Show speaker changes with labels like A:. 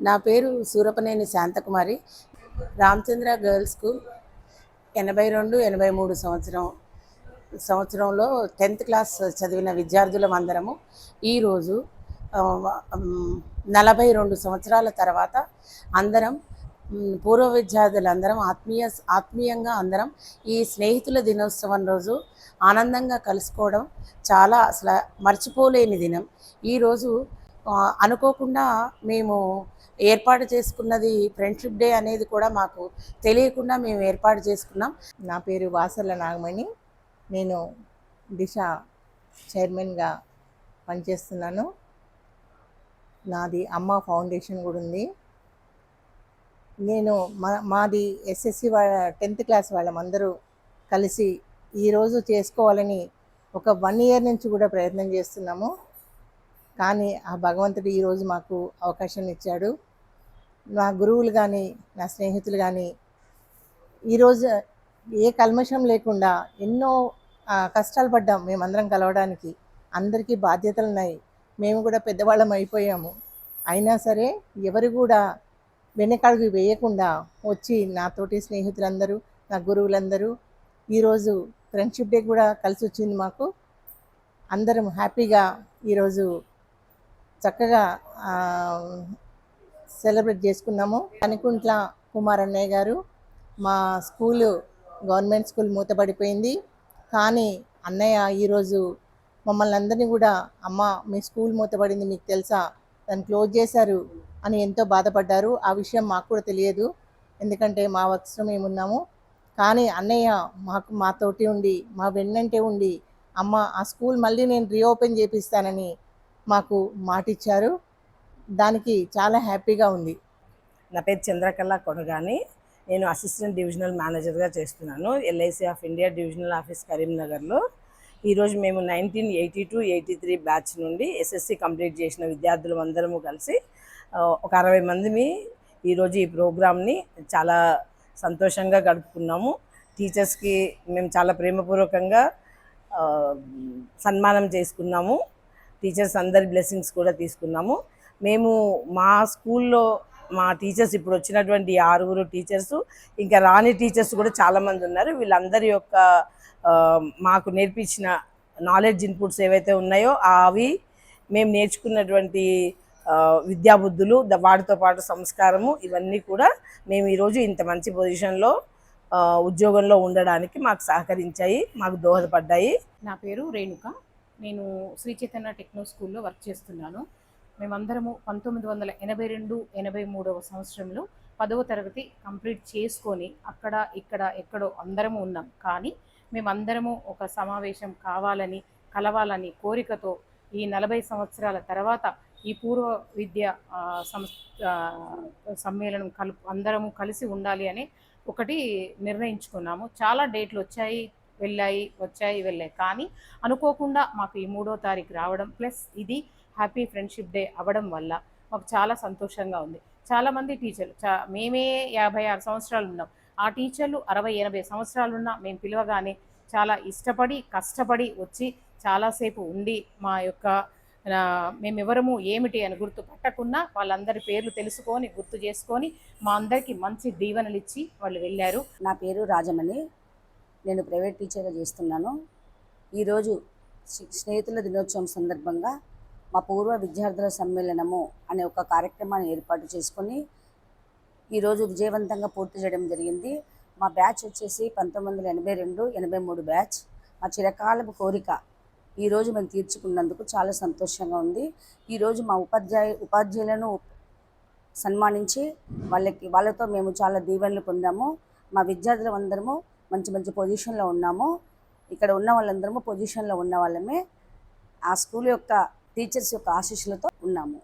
A: నా పేరు Surapaneni Shanthakumari. Ramachandra girls school ఎనభై రెండు ఎనభై మూడు సంవత్సరం సంవత్సరంలో టెన్త్ క్లాస్ చదివిన విద్యార్థులం అందరము ఈరోజు నలభై రెండు సంవత్సరాల తర్వాత అందరం పూర్వ విద్యార్థులందరం ఆత్మీయ ఆత్మీయంగా అందరం ఈ స్నేహితుల దినోత్సవం రోజు ఆనందంగా కలుసుకోవడం చాలా అసలు మర్చిపోలేని దినం. ఈరోజు అనుకోకుండా మేము ఏర్పాటు చేసుకున్నది ఫ్రెండ్షిప్ డే అనేది కూడా మాకు తెలియకుండా మేము ఏర్పాటు చేసుకున్నాం.
B: నా పేరు వాసల నాగమణి. నేను దిశ చైర్మన్గా పనిచేస్తున్నాను. నాది అమ్మ ఫౌండేషన్ కూడా ఉంది. నేను మా మాది ఎస్ఎస్సి వాళ్ళ టెన్త్ క్లాస్ వాళ్ళమందరూ కలిసి ఈరోజు చేసుకోవాలని ఒక వన్ ఇయర్ నుంచి కూడా ప్రయత్నం చేస్తున్నాము. కానీ ఆ భగవంతుడు ఈరోజు మాకు అవకాశం ఇచ్చాడు. నా గురువులు కానీ నా స్నేహితులు కానీ ఈరోజు ఏ కల్మషం లేకుండా ఎన్నో కష్టాలు పడ్డాం మేమందరం కలవడానికి. అందరికీ బాధ్యతలు ఉన్నాయి. మేము కూడా పెద్దవాళ్ళం అయిపోయాము. అయినా సరే ఎవరు కూడా వెనకాడికి వేయకుండా వచ్చి నాతోటి స్నేహితులందరూ నా గురువులందరూ ఈరోజు ఫ్రెండ్షిప్ డే కూడా కలిసి వచ్చింది మాకు. అందరం హ్యాపీగా ఈరోజు చక్కగా సెలబ్రేట్ చేసుకున్నాము. కనికుంట్ల కుమార్ అన్నయ్య గారు మా స్కూలు గవర్నమెంట్ స్కూల్ మూతపడిపోయింది. కానీ అన్నయ్య ఈరోజు మమ్మల్ని అందరినీ కూడా అమ్మ మీ స్కూల్ మూతపడింది మీకు తెలుసా? దాన్ని క్లోజ్ చేశారు అని ఎంతో బాధపడ్డారు. ఆ విషయం మాకు కూడా తెలియదు. ఎందుకంటే మా వస్త్రం ఏమున్నాము కానీ అన్నయ్య మాకు మాతోటి ఉండి మా వెన్నంటే ఉండి అమ్మ ఆ స్కూల్ మళ్ళీ నేను రీఓపెన్ చేపిస్తానని మాకు మాటిచ్చారు. దానికి చాలా హ్యాపీగా ఉంది.
C: నా పేరు చంద్రకళ కొనగాని. నేను అసిస్టెంట్ డివిజనల్ మేనేజర్గా చేస్తున్నాను. LIC of India divisional office కరీంనగర్లో. ఈరోజు మేము nineteen eighty two eighty three batch నుండి ఎస్ఎస్సి కంప్లీట్ చేసిన విద్యార్థులు అందరము కలిసి ఒక అరవై మందిని ఈరోజు ఈ ప్రోగ్రామ్ని చాలా సంతోషంగా గడుపుకున్నాము. టీచర్స్కి మేము చాలా ప్రేమపూర్వకంగా సన్మానం చేసుకున్నాము. టీచర్స్ అందరి బ్లెస్సింగ్స్ కూడా తీసుకున్నాము. మేము మా స్కూల్లో మా టీచర్స్ ఇప్పుడు వచ్చినటువంటి ఆరుగురు టీచర్స్ ఇంకా రాని టీచర్స్ కూడా చాలామంది ఉన్నారు. వీళ్ళందరి యొక్క మాకు నేర్పించిన నాలెడ్జ్ ఇన్పుట్స్ ఏవైతే ఉన్నాయో అవి మేము నేర్చుకున్నటువంటి విద్యాబుద్ధులు ద- వాటితో పాటు సంస్కారము ఇవన్నీ కూడా మేము ఈరోజు ఇంత మంచి పొజిషన్లో ఉద్యోగంలో ఉండడానికి మాకు సహకరించాయి మాకు దోహదపడ్డాయి.
D: నా పేరు రేణుక. నేను శ్రీ చైతన్య టెక్నో స్కూల్లో వర్క్ చేస్తున్నాను. మేమందరము పంతొమ్మిది వందల ఎనభై రెండు ఎనభై మూడవ సంవత్సరంలో పదవ తరగతి కంప్లీట్ చేసుకొని అక్కడ ఇక్కడ ఎక్కడో అందరము ఉన్నాం. కానీ మేమందరము ఒక సమావేశం కావాలని కలవాలని కోరికతో ఈ నలభై సంవత్సరాల తర్వాత ఈ పూర్వ విద్య సంస్ సమ్మేళనం కలు అందరము కలిసి ఉండాలి అని ఒకటి నిర్ణయించుకున్నాము. చాలా డేట్లు వచ్చాయి. వెళ్ళాయి వచ్చాయి వెళ్ళాయి. కానీ అనుకోకుండా మాకు ఈ మూడో తారీఖు రావడం ప్లస్ ఇది హ్యాపీ ఫ్రెండ్షిప్ డే అవ్వడం వల్ల మాకు చాలా సంతోషంగా ఉంది. చాలామంది టీచర్లు చా మేమే యాభై ఆరు సంవత్సరాలు ఉన్నాం. ఆ టీచర్లు అరవై ఎనభై సంవత్సరాలు ఉన్నా మేము పిలవగానే చాలా ఇష్టపడి కష్టపడి వచ్చి చాలాసేపు ఉండి మా యొక్క మేమెవరము ఏమిటి అని గుర్తు పట్టకుండా వాళ్ళందరి పేర్లు తెలుసుకొని గుర్తు చేసుకొని మా అందరికీ మంచి దీవెనలు ఇచ్చి వాళ్ళు వెళ్ళారు.
E: నా పేరు రాజమణి. నేను ప్రైవేట్ టీచర్గా చేస్తున్నాను. ఈరోజు స్నేహితుల దినోత్సవం సందర్భంగా మా పూర్వ విద్యార్థుల సమ్మేళనము అనే ఒక కార్యక్రమాన్ని ఏర్పాటు చేసుకొని ఈరోజు విజయవంతంగా పూర్తి చేయడం జరిగింది. మా బ్యాచ్ వచ్చేసి పంతొమ్మిది వందల ఎనభై రెండు ఎనభై మూడు బ్యాచ్. మా చిరకాలపు కోరిక ఈరోజు మేము తీర్చుకున్నందుకు చాలా సంతోషంగా ఉంది. ఈరోజు మా ఉపాధ్యాయ ఉపాధ్యాయులను సన్మానించి వాళ్ళకి వాళ్ళతో మేము చాలా దీవెనలు పొందాము. మా విద్యార్థులందరము మంచి మంచి పొజిషన్లో ఉన్నాము. ఇక్కడ ఉన్న వాళ్ళందరము పొజిషన్లో ఉన్న వాళ్ళమే ఆ స్కూల్ యొక్క టీచర్స్ యొక్క ఆశీస్సులతో ఉన్నాము.